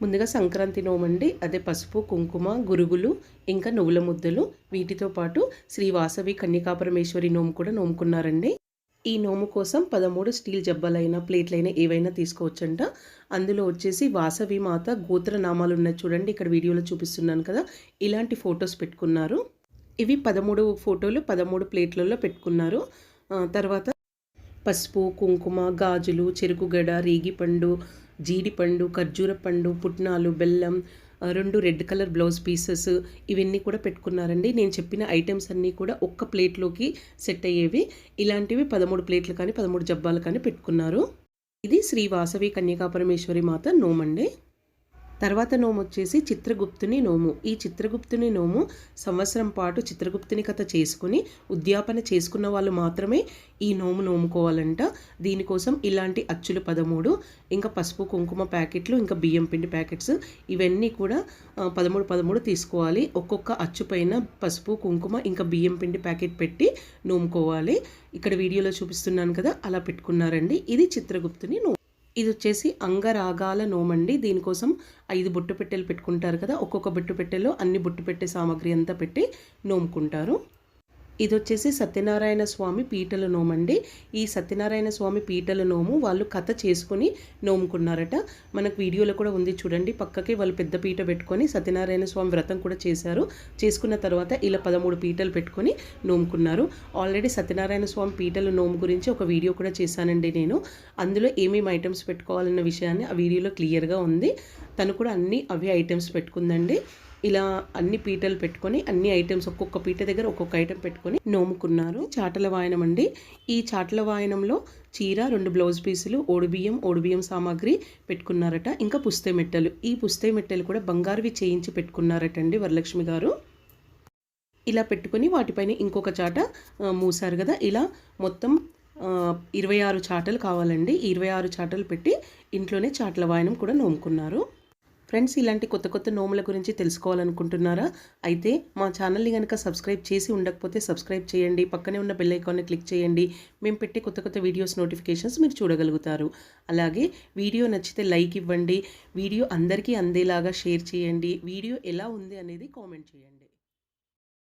ముందుగా సంక్రాంతి నోమండి అదే పసుపు కుంకుమ గురుగులు ఇంకా నువ్వుల ముద్దలు. వీటితో పాటు శ్రీ వాసవి కన్యకాపరమేశ్వరి నోము కూడా నోముకున్నారండి. ఈ నోము కోసం పదమూడు స్టీల్ జబ్బలైన ప్లేట్లైనా ఏవైనా తీసుకోవచ్చంట. అందులో వచ్చేసి వాసవి మాత గోత్ర నామాలు ఉన్నాయి చూడండి ఇక్కడ వీడియోలో చూపిస్తున్నాను కదా. ఇలాంటి ఫొటోస్ పెట్టుకున్నారు. ఇవి పదమూడు ఫోటోలు పదమూడు ప్లేట్లలో పెట్టుకున్నారు. తర్వాత పసుపు కుంకుమ గాజులు చెరుకుగడ రేగిపండు జీడిపండు ఖర్జూర పండు పుట్నాలు బెల్లం రెండు రెడ్ కలర్ బ్లౌజ్ పీసెస్ ఇవన్నీ కూడా పెట్టుకున్నారండి. నేను చెప్పిన ఐటమ్స్ అన్నీ కూడా ఒక్క ప్లేట్లోకి సెట్ అయ్యేవి. ఇలాంటివి పదమూడు ప్లేట్లు కానీ పదమూడు జబ్బాలు కానీ పెట్టుకున్నారు. ఇది శ్రీ వాసవి కన్యకాపరమేశ్వరి మాత నోమండి. తర్వాత నోము వచ్చేసి చిత్రగుప్తుని నోము. ఈ చిత్రగుప్తుని నోము సంవత్సరం పాటు చిత్రగుప్తుని కథ చేసుకుని ఉద్యాపన చేసుకున్న వాళ్ళు మాత్రమే ఈ నోము నోముకోవాలంట. దీనికోసం ఇలాంటి అచ్చులు పదమూడు ఇంకా పసుపు కుంకుమ ప్యాకెట్లు ఇంకా బియ్యం పిండి ప్యాకెట్స్ ఇవన్నీ కూడా పదమూడు పదమూడు తీసుకోవాలి. ఒక్కొక్క అచ్చు పైన పసుపు కుంకుమ ఇంకా బియ్యం పిండి ప్యాకెట్ పెట్టి నోముకోవాలి. ఇక్కడ వీడియోలో చూపిస్తున్నాను కదా అలా పెట్టుకున్నారండి. ఇది చిత్రగుప్తుని నోము. ఇది వచ్చేసి అంగరాగాల నోమండి. దీనికోసం ఐదు బొట్టు పెట్టెలు పెట్టుకుంటారు కదా ఒక్కొక్క బొట్టు పెట్టెలో అన్ని బొట్టు పెట్టే సామాగ్రి అంతా పెట్టి నోముకుంటారు. ఇది వచ్చేసి సత్యనారాయణ స్వామి పీటల నోమండి. ఈ సత్యనారాయణ స్వామి పీటల నోము వాళ్ళు కథ చేసుకుని నోముకున్నారట. మనకు వీడియోలో కూడా ఉంది చూడండి. పక్కకి వాళ్ళు పెద్ద పీట పెట్టుకొని సత్యనారాయణ స్వామి వ్రతం కూడా చేశారు. చేసుకున్న తర్వాత ఇలా పదమూడు పీటలు పెట్టుకొని నోముకున్నారు. ఆల్రెడీ సత్యనారాయణ స్వామి పీటల నోము గురించి ఒక వీడియో కూడా చేశానండి నేను. అందులో ఏమేమి ఐటమ్స్ పెట్టుకోవాలన్న విషయాన్ని ఆ వీడియోలో క్లియర్గా ఉంది. తను కూడా అన్ని అవే ఐటమ్స్ పెట్టుకుందండి. ఇలా అన్ని పీటలు పెట్టుకొని అన్ని ఐటమ్స్ ఒక్కొక్క పీట దగ్గర ఒక్కొక్క ఐటమ్ పెట్టుకొని నోముకున్నారు. చాటల వాయనం అండి. ఈ చాటల వాయనంలో చీర రెండు బ్లౌజ్ పీసులు ఓడిబియ్యం ఓడిబియ్యం సామాగ్రి పెట్టుకున్నారట. ఇంకా పుస్తే మెట్టలు. ఈ పుస్తే మెట్టలు కూడా బంగారువి చేయించి పెట్టుకున్నారట అండి వరలక్ష్మి గారు. ఇలా పెట్టుకొని వాటిపైన ఇంకొక చాట మూసారు కదా. ఇలా మొత్తం ఇరవై ఆరు చాటలు కావాలండి. ఇరవై ఆరు చాటలు పెట్టి ఇంట్లోనే చాటల వాయనం కూడా నోముకున్నారు. ఫ్రెండ్స్ ఇలాంటి కొత్త కొత్త నోముల గురించి తెలుసుకోవాలనుకుంటున్నారా? అయితే మా ఛానల్ని కనుక సబ్స్క్రైబ్ చేసి ఉండకపోతే సబ్స్క్రైబ్ చేయండి. పక్కనే ఉన్న బెల్ ఐకాన్ని క్లిక్ చేయండి. మేము పెట్టే కొత్త కొత్త వీడియోస్ నోటిఫికేషన్స్ మీరు చూడగలుగుతారు. అలాగే వీడియో నచ్చితే లైక్ ఇవ్వండి. వీడియో అందరికీ అందేలాగా షేర్ చేయండి. వీడియో ఎలా ఉంది అనేది కామెంట్ చేయండి.